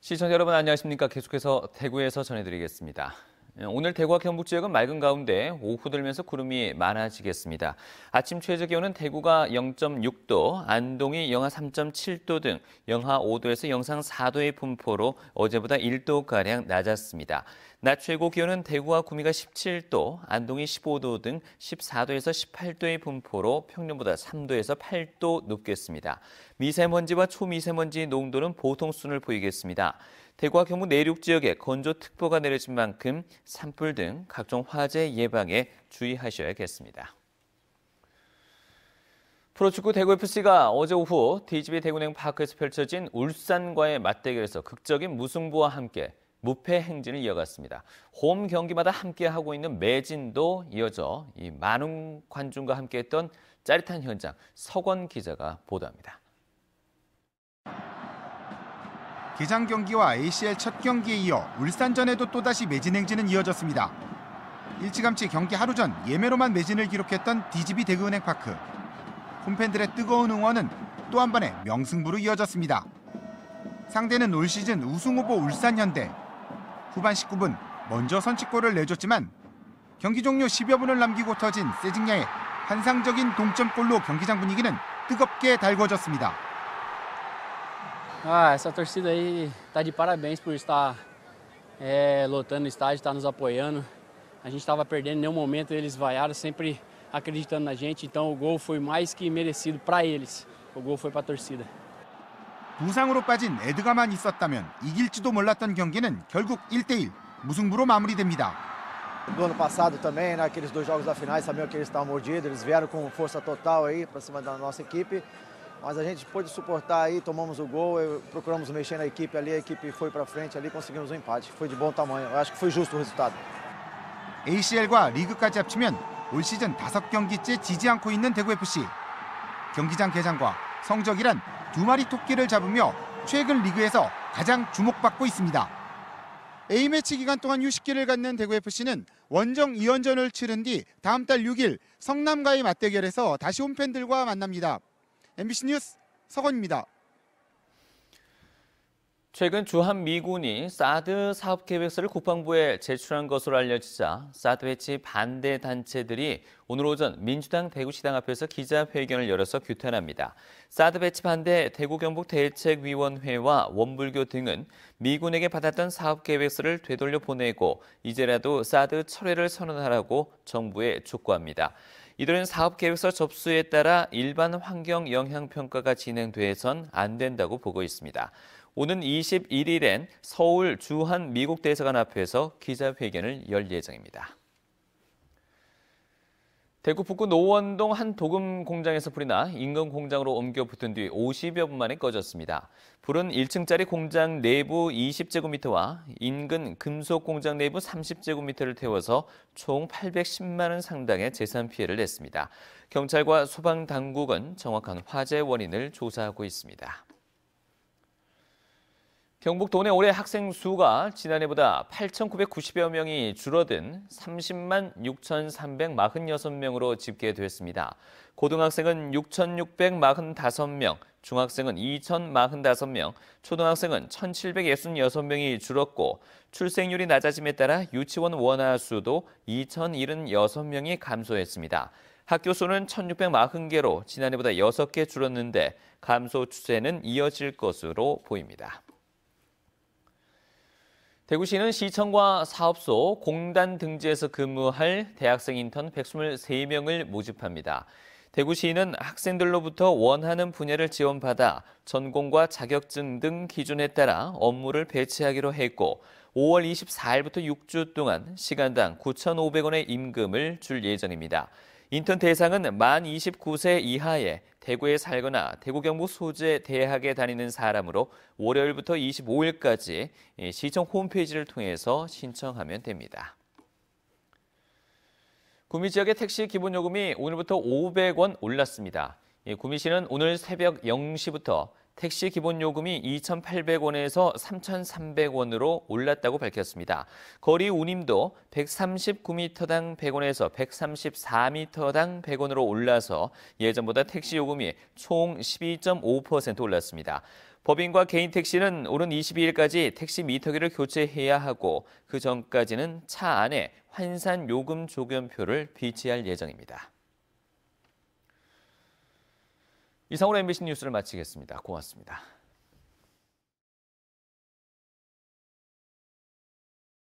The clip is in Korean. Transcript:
시청자 여러분 안녕하십니까? 계속해서 대구에서 전해드리겠습니다. 오늘 대구와 경북 지역은 맑은 가운데 오후 들면서 구름이 많아지겠습니다. 아침 최저 기온은 대구가 0.6도, 안동이 영하 3.7도 등 영하 5도에서 영상 4도의 분포로 어제보다 1도가량 낮았습니다. 낮 최고 기온은 대구와 구미가 17도, 안동이 15도 등 14도에서 18도의 분포로 평년보다 3도에서 8도 높겠습니다. 미세먼지와 초미세먼지 농도는 보통 수준을 보이겠습니다. 대구와 경북 내륙 지역에 건조특보가 내려진 만큼 산불 등 각종 화재 예방에 주의하셔야겠습니다. 프로축구 대구FC가 어제 오후 DGB 대구은행 파크에서 펼쳐진 울산과의 맞대결에서 극적인 무승부와 함께 무패 행진을 이어갔습니다. 홈 경기마다 함께하고 있는 매진도 이어져 이 많은 관중과 함께했던 짜릿한 현장 서건 기자가 보도합니다. 개장 경기와 ACL 첫 경기에 이어 울산전에도 또다시 매진 행진은 이어졌습니다. 일찌감치 경기 하루 전 예매로만 매진을 기록했던 DGB 대구은행 파크. 홈팬들의 뜨거운 응원은 또 한 번의 명승부로 이어졌습니다. 상대는 올 시즌 우승 후보 울산현대. 후반 19분 먼저 선취골을 내줬지만 경기 종료 10여 분을 남기고 터진 세징야의 환상적인 동점골로 경기장 분위기는 뜨겁게 달궈졌습니다. Ah, essa torcida aí tá de parabéns por estar é, lotando o estádio, estar nos apoiando. A gente estava perdendo em nenhum momento, eles vaiaram, sempre acreditando na gente. Então o gol foi mais que merecido para eles. O gol foi para a torcida. 부상으로 빠진 에드가만 있었다면 이길지도 몰랐던 경기는 결국 1대1 무승부로 마무리됩니다. Do ano passado também, naqueles né, dois jogos da final, sabiam que eles estavam mordidos, eles vieram com força total aí para cima da nossa equipe. Mas a gente pôde suportar aí, tomamos o gol, procuramos mexer na equipe ali, a equipe foi para frente ali, conseguimos um empate. Foi de bom tamanho. Eu acho que foi justo o resultado. ACL과 리그까지 합치면 올 시즌 다섯 경기째 지지 않고 있는 대구FC. 경기장 개장과 성적이란 두 마리 토끼를 잡으며 최근 리그에서 가장 주목받고 있습니다. A매치 기간 동안 휴식기를 갖는 대구FC는 원정 2연전을 치른 뒤 다음 달 6일 성남과의 맞대결에서 다시 홈팬들과 만납니다. MBC 뉴스 서건입니다. 최근 주한 미군이 사드 사업 계획서를 국방부에 제출한 것으로 알려지자 사드 배치 반대 단체들이 오늘 오전 민주당 대구시당 앞에서 기자회견을 열어서 규탄합니다. 사드 배치 반대 대구 경북 대책위원회와 원불교 등은 미군에게 받았던 사업 계획서를 되돌려 보내고 이제라도 사드 철회를 선언하라고 정부에 촉구합니다. 이들은 사업 계획서 접수에 따라 일반 환경 영향 평가가 진행돼선 안 된다고 보고 있습니다. 오는 21일엔 서울 주한 미국 대사관 앞에서 기자회견을 열 예정입니다. 대구 북구 노원동 한 도금 공장에서 불이 나 인근 공장으로 옮겨 붙은 뒤 50여 분 만에 꺼졌습니다. 불은 1층짜리 공장 내부 20제곱미터와 인근 금속 공장 내부 30제곱미터를 태워서 총 810만 원 상당의 재산 피해를 냈습니다. 경찰과 소방 당국은 정확한 화재 원인을 조사하고 있습니다. 경북 도내 올해 학생 수가 지난해보다 8,990여 명이 줄어든 30만 6,346명으로 집계됐습니다. 고등학생은 6,645명, 중학생은 2,045명, 초등학생은 1,766명이 줄었고 출생률이 낮아짐에 따라 유치원 원화 수도 2,076명이 감소했습니다. 학교 수는 1,640개로 지난해보다 6개 줄었는데 감소 추세는 이어질 것으로 보입니다. 대구시는 시청과 사업소, 공단 등지에서 근무할 대학생 인턴 123명을 모집합니다. 대구시는 학생들로부터 원하는 분야를 지원받아 전공과 자격증 등 기준에 따라 업무를 배치하기로 했고 5월 24일부터 6주 동안 시간당 9,500원의 임금을 줄 예정입니다. 인턴 대상은 만 29세 이하의 대구에 살거나 대구 경북 소재 대학에 다니는 사람으로 월요일부터 25일까지 시청 홈페이지를 통해서 신청하면 됩니다. 구미 지역의 택시 기본 요금이 오늘부터 500원 올랐습니다. 구미시는 오늘 새벽 0시부터 택시 기본 요금이 2,800원에서 3,300원으로 올랐다고 밝혔습니다. 거리 운임도 139m당 100원에서 134m당 100원으로 올라서 예전보다 택시 요금이 총 12.5% 올랐습니다. 법인과 개인 택시는 오는 22일까지 택시 미터기를 교체해야 하고 그 전까지는 차 안에 환산 요금 조견표를 비치할 예정입니다. 이상으로 MBC 뉴스를 마치겠습니다. 고맙습니다.